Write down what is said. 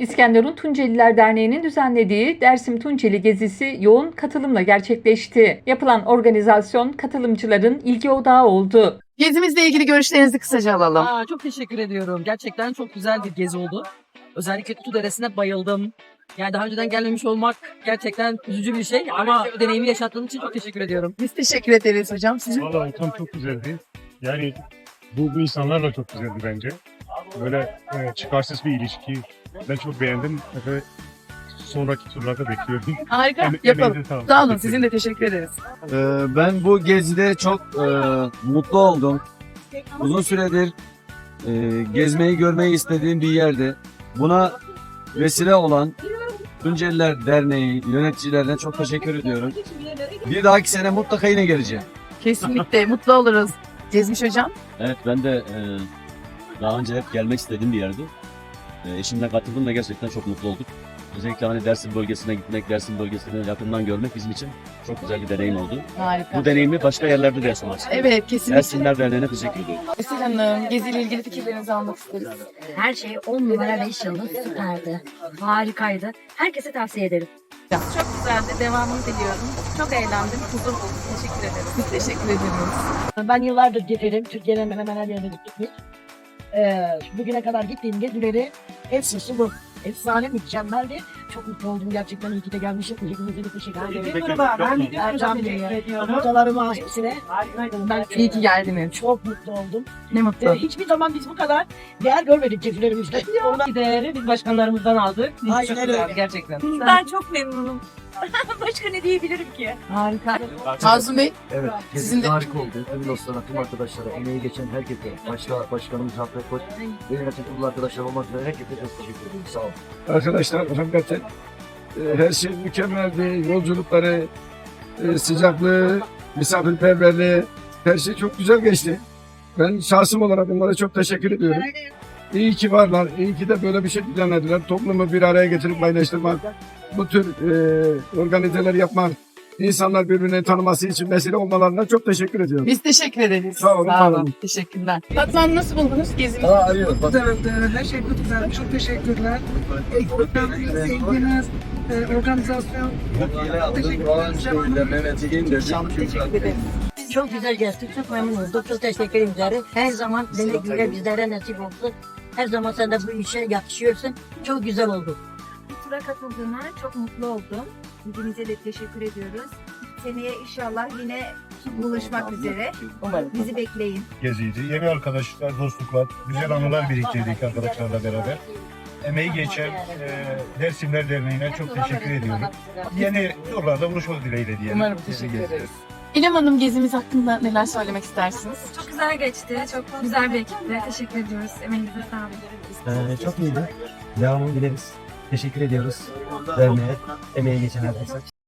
İskenderun Tunceliler Derneği'nin düzenlediği Dersim Tunceli gezisi yoğun katılımla gerçekleşti. Yapılan organizasyon katılımcıların ilgi odağı oldu. Gezimizle ilgili görüşlerinizi kısaca alalım. Aa, çok teşekkür ediyorum. Gerçekten çok güzel bir gezi oldu. Özellikle Tutu Deresi'ne bayıldım. Yani daha önceden gelmemiş olmak gerçekten üzücü bir şey ama o deneyimi yaşattığın için çok teşekkür ediyorum. Biz teşekkür ederiz hocam. Sizin Valla ortam çok güzeldi. Yani bu, bu insanlar da çok güzeldi bence. Böyle e, çıkarsız bir ilişki. Ben çok beğendim ve sonraki turlarda bekliyorum. harika Em- yapalım. emeğinize sağlık. Sağ olun sizin de teşekkür ederiz. Ee, ben bu gezide çok e, mutlu oldum. Uzun süredir e, gezmeyi görmeyi istediğim bir yerde. Buna vesile olan Tunceliler Derneği yöneticilerine çok teşekkür ediyorum. Bir dahaki sene mutlaka yine geleceğim. Kesinlikle mutlu oluruz. Gezmiş hocam. Evet ben de e, daha önce hep gelmek istediğim bir yerdi. E, eşimle katıldım ve gerçekten çok mutlu olduk. Özellikle hani Dersim bölgesine gitmek, Dersim bölgesini yakından görmek bizim için çok güzel bir deneyim oldu. Harika. Bu deneyimi başka yerlerde de yaşamak istiyorum. Evet kesinlikle. Dersimler Derneği'ne teşekkür ediyorum. Esil Hanım geziyle ilgili fikirlerinizi almak isteriz. Her şey 10 numara 5 yıldız süperdi. Harikaydı. Herkese tavsiye ederim. Çok güzeldi. Devamını diliyorum. Çok eğlendim. Huzur buldum. Teşekkür ederim. Biz teşekkür ederiz. Ben yıllardır gezerim. Türkiye'nin hemen hemen her yerine gittik. Ee, bugüne kadar gittiğim gezileri hepsi bu. Efsane mükemmeldi. Çok mutlu oldum gerçekten. İyi ki de gelmişim. Hepinize de teşekkür ederim. Merhaba. Ben Ercan Bey'e. Hocalarıma hepsine. Ben İyi ki geldiniz. çok mutlu oldum. Ne mutlu. Ee, hiçbir zaman biz bu kadar değer görmedik gezilerimizde. Bir değeri biz başkanlarımızdan aldık. Aynen çok öyle. gerçekten. Ben çok memnunum. Başka ne diyebilirim ki? Harika. Mazlum Bey Evet, Sizin de- harika oldu. Tüm dostlara, tüm arkadaşlara, emeği geçen herkese, başta başkanımız Hakkı Koç, ve yönetim kurulu arkadaşlar olmak üzere herkese çok teşekkür ederim. Sağ olun. Arkadaşlar her şey mükemmeldi. Yolculukları, e, sıcaklığı, misafirperverliği her şey çok güzel geçti. Ben şahsım olarak onlara çok teşekkür ediyorum. İyi ki varlar. İyi ki de böyle bir şey düzenlediler. Toplumu bir araya getirip paylaştırmak, bu tür e, organizeler yapmak, insanlar birbirini tanıması için vesile olmalarına çok teşekkür ediyorum. biz teşekkür ederiz. Sağ olun, var olun. Teşekkürler. Fatma Hanım nasıl buldunuz gezimizi? Aa. Bak. Evet, e, her şey çok güzel. Çok teşekkürler. Sevginiz, e, organizasyon. Çok güzel geçti. Çok memnun olduk. Çok teşekkür ederim. Her zaman beni güle bizlere nasip olsun. Her zaman sen de bu işe yakışıyorsun. Çok güzel oldu. Tura katıldığına çok mutlu oldum. Hepinize de teşekkür ediyoruz. Seneye inşallah yine buluşmak üzere. Umarım. Bizi bekleyin. Geziydi. Yeni arkadaşlar, dostluklar, güzel anılar biriktirdik arkadaşlarla beraber. Emeği geçen e, Dersimler Derneği'ne çok teşekkür ediyorum. Yeni turlarda buluşmak dileğiyle diyelim. Umarım teşekkür ederiz. İrem Hanım gezimiz hakkında neler söylemek istersiniz? Çok güzel geçti. Çok güzel bir ekiple. Teşekkür ediyoruz. Emeğinize sağlık. Ee, çok iyiydi. Devamını dileriz. Teşekkür ediyoruz. Derneğe, emeği geçen herkese.